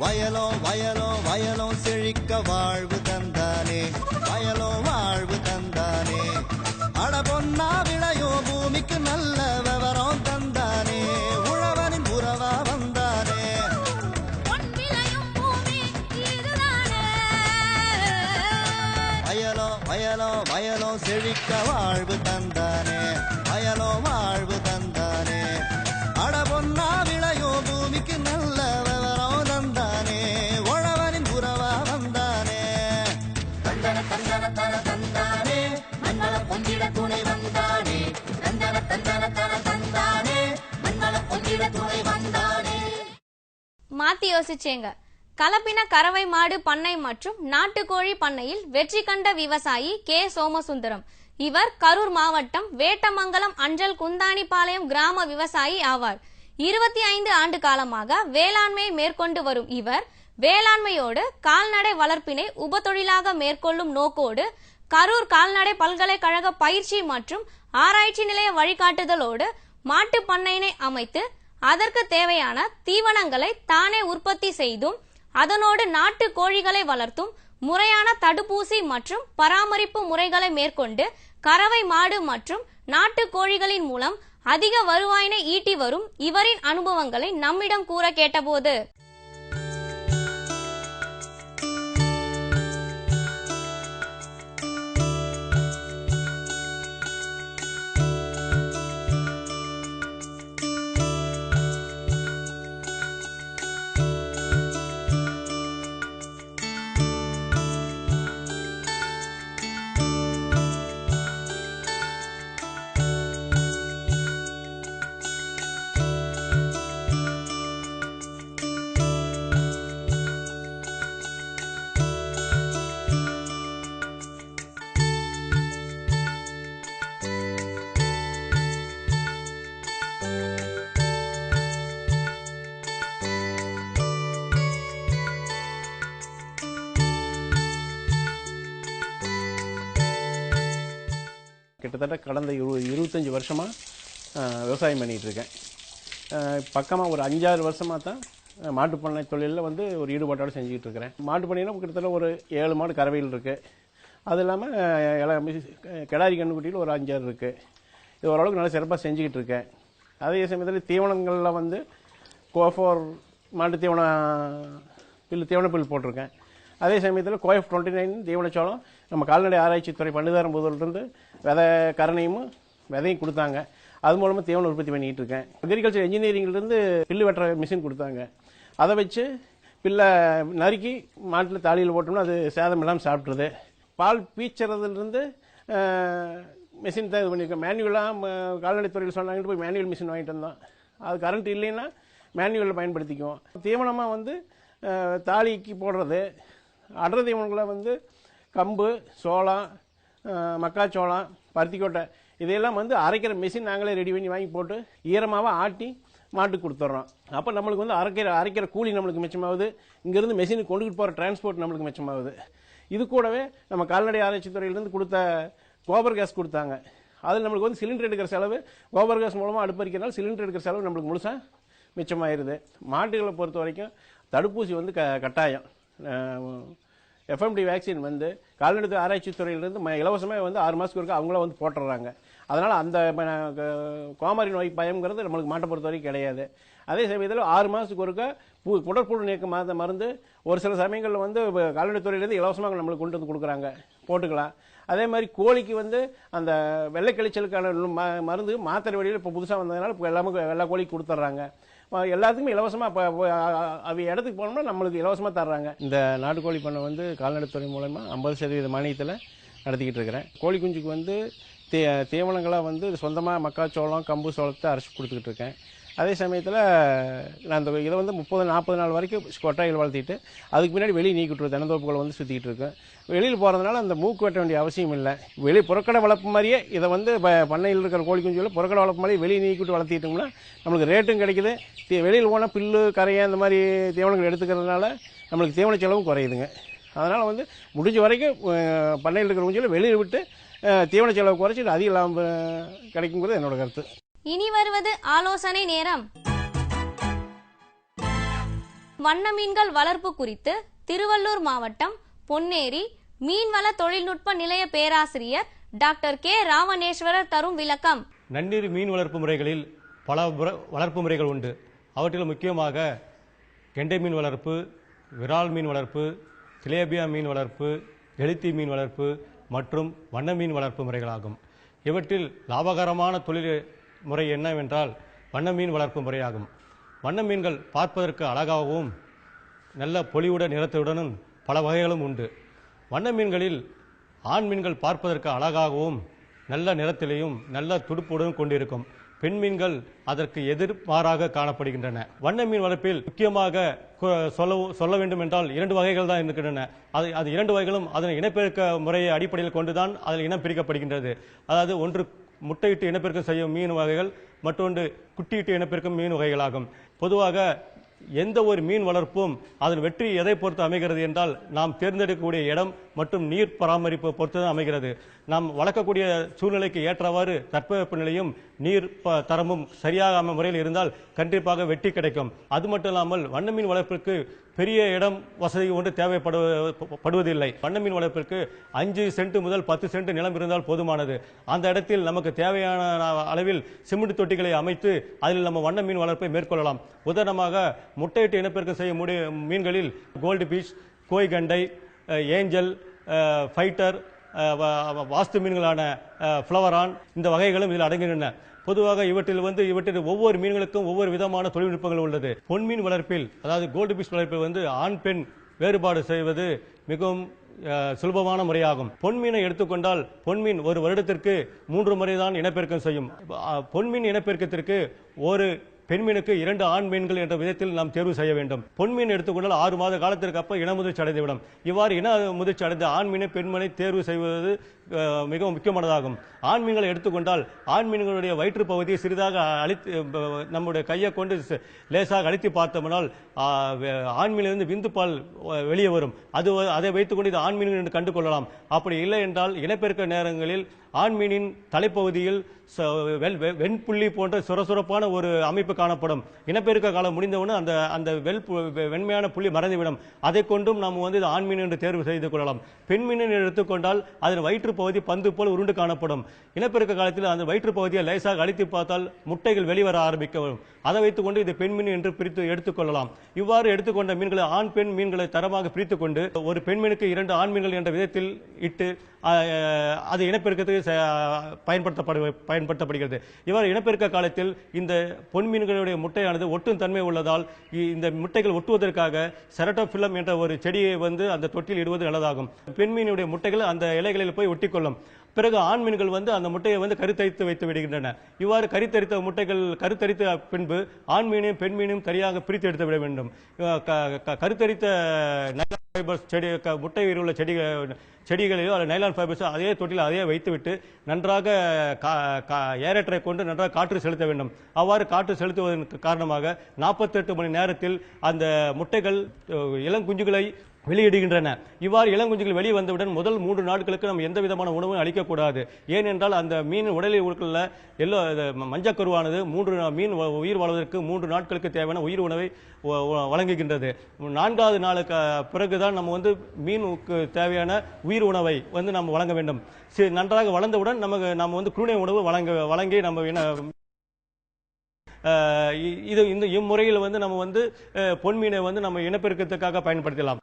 வயலோ வயலோ வயலோ செழிக்க வாழ்வு தந்தானே. வயலோ வாழ்வு தந்தானே. அட பொன்னா விளையோ பூமிக்கு நல்ல விவரம் தந்தானே. உழவனின் உறவா வந்தானே. வயலோ வயலோ வயலோ செழிக்க வாழ்வு தந்தானே. யோசிச்சேங்க. கலப்பின கறவை மாடு பண்ணை மற்றும் நாட்டுக்கோழி பண்ணையில் வெற்றி கண்ட விவசாயி கே. சோமசுந்தரம். இவர் கரூர் மாவட்டம் வேட்டமங்கலம் அஞ்சல் குந்தாணிப்பாளையம் கிராம விவசாயி ஆவார். இருபத்தி ஐந்து ஆண்டு காலமாக வேளாண்மையை மேற்கொண்டு வரும் இவர் வேளாண்மையோடு கால்நடை வளர்ப்பினை உபத்தொழிலாக மேற்கொள்ளும் நோக்கோடு கரூர் கால்நடை பல்கலைக்கழக பயிற்சி மற்றும் ஆராய்ச்சி நிலைய வழிகாட்டுதலோடு மாட்டுப் பண்ணையினை அமைத்து அதற்கு தேவையான தீவனங்களை தானே உற்பத்தி செய்தும் அதனோடு நாட்டு கோழிகளை வளர்த்தும் முறையான தடுப்பூசி மற்றும் பராமரிப்பு முறைகளை மேற்கொண்டு கறவை மாடு மற்றும் நாட்டு கோழிகளின் மூலம் அதிக வருவாயினை ஈட்டி வரும் இவரின் அனுபவங்களை நம்மிடம் கூற கேட்டபோது. கிட்டத்தட்ட கடந்த இரு இருபத்தஞ்சி வருஷமாக விவசாயம் பண்ணிகிட்ருக்கேன். பக்கமாக ஒரு அஞ்சாறு வருஷமாக தான் மாட்டுப்பண்ணை மாட்டுப் பண்ணை தொழிலில் வந்து ஒரு ஈடுபாட்டோடு செஞ்சுக்கிட்டு இருக்கிறேன் மாட்டு கிட்டத்தட்ட ஒரு ஏழு மாடு கறவையில் இருக்குது அது இல்லாமல் கெடாரி கிடாரி கண்ணுக்குட்டியில் ஒரு அஞ்சாறு இருக்குது இது ஓரளவுக்கு நல்லா சிறப்பாக செஞ்சுக்கிட்டு இருக்கேன் அதே சமயத்தில் தீவனங்களில் வந்து கோஃபோர் மாட்டு தீவனம் பில் தீவன பில் போட்டிருக்கேன். அதே சமயத்தில் கோஎஃப் டுவெண்ட்டி நைன் தீவனச்சோளம் நம்ம கால்நடை ஆராய்ச்சித்துறை பண்ணுதாரம் போதிலிருந்து விதை கரணையும் விதையும் கொடுத்தாங்க. அது மூலமாக தீவனம் உற்பத்தி பண்ணிகிட்டு இருக்கேன். அக்ரிகல்ச்சர் இன்ஜினியரிங்லேருந்து பில்லு வெட்டுற மிஷின் கொடுத்தாங்க. அதை வச்சு பில்லை நறுக்கி மாட்டில் தாலியில் போட்டோம்னா அது சேதம் இல்லாமல் சாப்பிட்ருது பால் பீச்சுறதுலேருந்து மிஷின் தான் இது பண்ணியிருக்கேன் மேனுவலாக கால்நடைத்துறையில் சொன்னாங்கன்னு போய் மேனுவல் மிஷின் வாங்கிட்டு வந்தோம். அது கரண்ட் இல்லைன்னா மேனுவலில் பயன்படுத்திக்குவோம். தீவனமாக வந்து தாலிக்கு போடுறது. அடர் தீவனங்களை வந்து கம்பு சோளம் மக்காச்சோளம் பருத்திக்கொட்டை இதையெல்லாம் வந்து அரைக்கிற மிஷின் நாங்களே ரெடி பண்ணி வாங்கி போட்டு ஈரமாக ஆட்டி மாட்டுக்கு கொடுத்துட்றோம் அப்போ நம்மளுக்கு வந்து அரைக்கிற அரைக்கிற கூலி நம்மளுக்கு மிச்சமாகுது. இங்கேருந்து மெஷினுக்கு கொண்டுகிட்டு போகிற டிரான்ஸ்போர்ட் நம்மளுக்கு மிச்சமாகுது. இது கூடவே நம்ம கால்நடை ஆராய்ச்சி துறையிலேருந்து கொடுத்த கோபர் கேஸ் கொடுத்தாங்க. அதில் நம்மளுக்கு வந்து சிலிண்டர் எடுக்கிற செலவு கோபர் கேஸ் மூலமாக அடுப்பறிக்கிறனால சிலிண்டர் எடுக்கிற செலவு நம்மளுக்கு முழுசாக மிச்சமாயிருது. மாட்டுகளை பொறுத்த வரைக்கும் தடுப்பூசி வந்து க கட்டாயம். எஃப்எம்டி வேக்சின் வந்து கால்நடை ஆராய்ச்சி துறையிலிருந்து இலவசமாக வந்து ஆறு மாதத்துக்கு ஒருக்கா அவங்கள வந்து போட்டுடுறாங்க. அதனால் அந்த க- கோமாரி நோய் பயம்ங்கிறது நம்மளுக்கு மாட்டை பொறுத்த வரைக்கும் கிடையாது. அதே சமயத்தில் ஆறு மாதத்துக்கு ஒருக்கா பு குடற்புழு நீக்க மாத மருந்து ஒரு சில சமயங்களில் வந்து கால்நடைத்துறையிலேருந்து இலவசமாக நம்மளுக்கு கொண்டு வந்து கொடுக்குறாங்க. போட்டுக்கலாம். அதே மாதிரி கோழிக்கு வந்து அந்த வெள்ளைக்கழிச்சலுக்கான ம- மருந்து மாத்திரை வழியில் இப்போ புதுசாக வந்ததுனால இப்போ எல்லாமே எல்லா கோழிக்கு கொடுத்துட்றாங்க. எல்லாத்துக்குமே இலவசமாக இப்போ அவ இடத்துக்கு போனோம்னா நம்மளுக்கு இலவசமாக தர்றாங்க. இந்த நாட்டுக்கோழி பண்ணை வந்து கால்நடைத்துறை மூலமாக ஐம்பது சதவீத மானியத்தில் நடத்திக்கிட்டு இருக்கிறேன். கோழி குஞ்சுக்கு வந்து தே தீவனங்களாக வந்து சொந்தமாக மக்காச்சோளம் கம்பு சோளத்தை அரைச்சி கொடுத்துக்கிட்டு இருக்கேன். அதே சமயத்தில் நான் இந்த இதை வந்து முப்பது நாற்பது நாள் வரைக்கும் கொட்டாயில் வளர்த்திட்டு அதுக்கு முன்னாடி வெளியே நீக்கிட்டு தினந்தோப்புகளை வந்து சுற்றிக்கிட்டு இருக்கேன். வெளியில் போகிறதுனால அந்த மூக்கு வெட்ட வேண்டிய அவசியம் இல்லை. வெளியே புறக்கடை வளர்ப்பு மாதிரியே இதை வந்து ப- பண்ணையில் இருக்கிற கோழி குஞ்சுகளை புறக்கடை வளர்ப்பு மாதிரியே வெளியே நீக்கிட்டு வளர்த்திட்டோம்னா நம்மளுக்கு ரேட்டும் கிடைக்குது. வெளியில் போனால் பில்லு கரையை அந்த மாதிரி தீவனங்கள் எடுத்துக்கிறதுனால நம்மளுக்கு தீவன செலவும் குறையுதுங்க. அதனால் வந்து முடிஞ்ச வரைக்கும் பண்ணையில் இருக்கிற குஞ்சுகளை வெளியில் விட்டு தீவன செலவு குறைச்சி அதிக லாபம் கிடைக்குங்கிறது என்னோட கருத்து. இனி வருவது ஆலோசனை நேரம். வண்ண மீன்கள் வளர்ப்பு குறித்து திருவள்ளூர் மாவட்டம் பொன்னேரி மீன்வள தொழில்நுட்ப நிலைய பேராசிரியர் டாக்டர் கே. ராமணேஸ்வரர் தரும் விளக்கம். நன்னீர் மீன் வளர்ப்பு முறைகளில் பல வளர்ப்பு முறைகள் உண்டு. அவற்றில் முக்கியமாக கெண்டை மீன் வளர்ப்பு விரால் மீன் வளர்ப்பு திலேபியா மீன் வளர்ப்பு எழுத்தி மீன் வளர்ப்பு மற்றும் வண்ண மீன் வளர்ப்பு முறைகளாகும். இவற்றில் லாபகரமான தொழில் முறை என்னவென்றால் வண்ண மீன் வளர்ப்பு முறையாகும். வண்ண மீன்கள் பார்ப்பதற்கு அழகாகவும் நல்ல பொலிவுட நிறத்துடனும் பல வகைகளும் உண்டு. வண்ண மீன்களில் ஆண் மீன்கள் பார்ப்பதற்கு அழகாகவும் நல்ல நிறத்திலையும் நல்ல துடுப்புடன் கொண்டிருக்கும். பெண் மீன்கள் அதற்கு எதிர்மாறாக காணப்படுகின்றன. வண்ண மீன் வளர்ப்பில் முக்கியமாக சொல்ல சொல்ல வேண்டும் என்றால் இரண்டு வகைகள் தான் இருக்கின்றன. அது அது இரண்டு வகைகளும் அதன் இனப்பெருக்க முறையை அடிப்படையில் கொண்டுதான் அதில் இனம் பிரிக்கப்படுகின்றது. அதாவது ஒன்று முட்டையிட்டு இனப்பெருக்கம் செய்யும் மீன் வகைகள் மற்றொன்று குட்டியிட்டு இனப்பெருக்கம் மீன் வகைகளாகும். பொதுவாக எந்த ஒரு மீன் வளர்ப்பும் அதன் வெற்றி எதை பொறுத்து அமைகிறது என்றால் நாம் தேர்ந்தெடுக்கக்கூடிய இடம் மற்றும் நீர் பராமரிப்பு பொறுத்து தான் அமைகிறது. நாம் வளர்க்கக்கூடிய சூழ்நிலைக்கு ஏற்றவாறு தட்பவெப்பநிலையும் நீர் ப- தரமும் சரியாக முறையில் இருந்தால் கண்டிப்பாக வெற்றி கிடைக்கும். அது மட்டும் இல்லாமல் வண்ண மீன் வளர்ப்பிற்கு பெரிய இடம் வசதி ஒன்று தேவைப்படுவதில்லை வண்ண மீன் வளர்ப்பிற்கு அஞ்சு சென்ட் முதல் பத்து சென்ட் நிலம் இருந்தால் போதுமானது. அந்த இடத்தில் நமக்கு தேவையான அளவில் சிமெண்ட் தொட்டிகளை அமைத்து அதில் நம்ம வண்ண மீன் வளர்ப்பை மேற்கொள்ளலாம். உதாரணமாக முட்டையிட்டு இனப்பெருக்கம் செய்ய முடிய மீன்களில் கோல்டு பீச் கோய் கண்டை ஏஞ்சல் ஃபைட்டர் வாஸ்து மீன்களான ஃப்ளவரான் இந்த வகைகளும் இதில் அடங்குகின்றன. பொதுவாக இவற்றில் வந்து இவற்றில் ஒவ்வொரு மீன்களுக்கும் ஒவ்வொரு விதமான தொழில்நுட்பங்கள் உள்ளது. பொன்மீன் வளர்ப்பில் அதாவது கோல்டு பிஷ் வளர்ப்பில் வந்து ஆண் பெண் வேறுபாடு செய்வது மிகவும் சுலபமான முறையாகும். பொன்மீனை எடுத்துக்கொண்டால் பொன்மீன் ஒரு வருடத்திற்கு மூன்று முறை தான் இனப்பெருக்கம் செய்யும். பொன்மீன் இனப்பெருக்கத்திற்கு ஒரு பெண்மீனுக்கு இரண்டு ஆண் மீன்கள் என்ற விதத்தில் நாம் தேர்வு செய்ய வேண்டும். பொன்மீன் எடுத்துக்கொண்டால் ஆறு மாத காலத்திற்கு அப்ப இன முதிர்ச்சி அடைந்துவிடும். இவ்வாறு இன முதிர்ச்சி அடைந்த ஆண் மீனை பெண்மனை தேர்வு செய்வது மிகவும் முக்கியமானதாகும். ஆண் மீன்களை எடுத்துக்கொண்டால் ஆண் மீன்களுடைய வயிற்று பகுதியை சிறிதாக அழித்து நம்முடைய கையை கொண்டு லேசாக அழித்து பார்த்தோம்னால் ஆண் மீனிலிருந்து விந்து பால் வெளியே வரும். அது வ- அதை வைத்துக்கொண்டு இது ஆண் மீன்கள் என்று கண்டு கொள்ளலாம் அப்படி இல்லை என்றால் இனப்பெருக்க நேரங்களில் ஆண் மீனின் தலைப்பகுதியில் வெண்புள்ளி போன்ற சுரசுரப்பான ஒரு அமைப்பு காணப்படும். இனப்பெருக்க காலம் முடிந்தவுடன் அந்த அந்த வெள் பு- வெண்மையான புள்ளி மறைந்துவிடும். அதை கொண்டும் நாம் வந்து இது ஆண் மீன் என்று தேர்வு செய்து கொள்ளலாம். பெண் எடுத்துக்கொண்டால் அதன் வயிற்று பகுதி பந்து போல் உருண்டு காணப்படும். இனப்பெருக்க காலத்தில் அந்த வயிற்று பகுதியை லேசாக அழித்து பார்த்தால் முட்டைகள் வெளிவர ஆரம்பிக்க அதை வைத்துக்கொண்டு இது பெண் மீன் என்று பிரித்து எடுத்துக்கொள்ளலாம் இவ்வாறு எடுத்துக்கொண்ட மீன்களை ஆண் பெண் மீன்களை தரமாக பிரித்துக்கொண்டு ஒரு பெண் மீனுக்கு இரண்டு ஆண் மீன்கள் என்ற விதத்தில் இட்டு அது இனப்பெருக்கத்துக்கு பயன்படுத்தப்படு பயன்படுத்தப்படுகிறது. இவ்வாறு இனப்பெருக்க காலத்தில் இந்த பொன் மீன்களுடைய முட்டையானது ஒட்டும் தன்மை உள்ளதால் இந்த முட்டைகள் ஒட்டுவதற்காக செரட்டோஃபிலம் என்ற ஒரு செடியை வந்து அந்த தொட்டில் இடுவது நல்லதாகும். பெண் மீனுடைய முட்டைகள் அந்த இலைகளில் போய் ஒட்டிக்கொள்ளும். பிறகு ஆண் மீன்கள் வந்து அந்த முட்டையை வந்து கருத்தரித்து வைத்து விடுகின்றன. இவ்வாறு கருத்தரித்த முட்டைகள் கருத்தரித்த பின்பு ஆண் மீனையும் பெண் மீனையும் சரியாக பிரித்து எடுத்து விட வேண்டும். கருத்தரித்த நைலான் ஃபைபர்ஸ் செடி முட்டை உள்ள செடிகள் செடிகளிலோ அல்லது நைலான் ஃபைபர்ஸோ அதே தொட்டியில் அதையே வைத்துவிட்டு நன்றாக கா- கா- ஏரேட்டரை கொண்டு நன்றாக காற்று செலுத்த வேண்டும். அவ்வாறு காற்று செலுத்துவதன் காரணமாக நாற்பத்தெட்டு மணி நேரத்தில் அந்த முட்டைகள் இளங்குஞ்சுகளை வெளியிடுகின்றன. இவ்வாறு இளங்குஞ்சுகள் வெளியே வந்தவுடன் முதல் மூன்று நாட்களுக்கு நம்ம எந்த விதமான உணவும் அளிக்கக்கூடாது. ஏனென்றால் அந்த மீன் உடலில் உள்ள எல்லோ ம- மஞ்சக்கருவானது மூன்று மீன் உயிர் வாழ்வதற்கு மூன்று நாட்களுக்கு தேவையான உயிர் உணவை வழங்குகின்றது. நான்காவது நாளுக்கு பிறகுதான் நம்ம வந்து மீனுக்கு தேவையான உயிர் உணவை வந்து நம்ம வழங்க வேண்டும். சரி நன்றாக வளர்ந்தவுடன் நமக்கு நம்ம வந்து குருணை உணவு வழங்க வழங்கி நம்ம இது இந்த இம்முறையில் வந்து நம்ம வந்து பொன்மீனை வந்து நம்ம இனப்பெருக்கத்துக்காக பயன்படுத்தலாம்.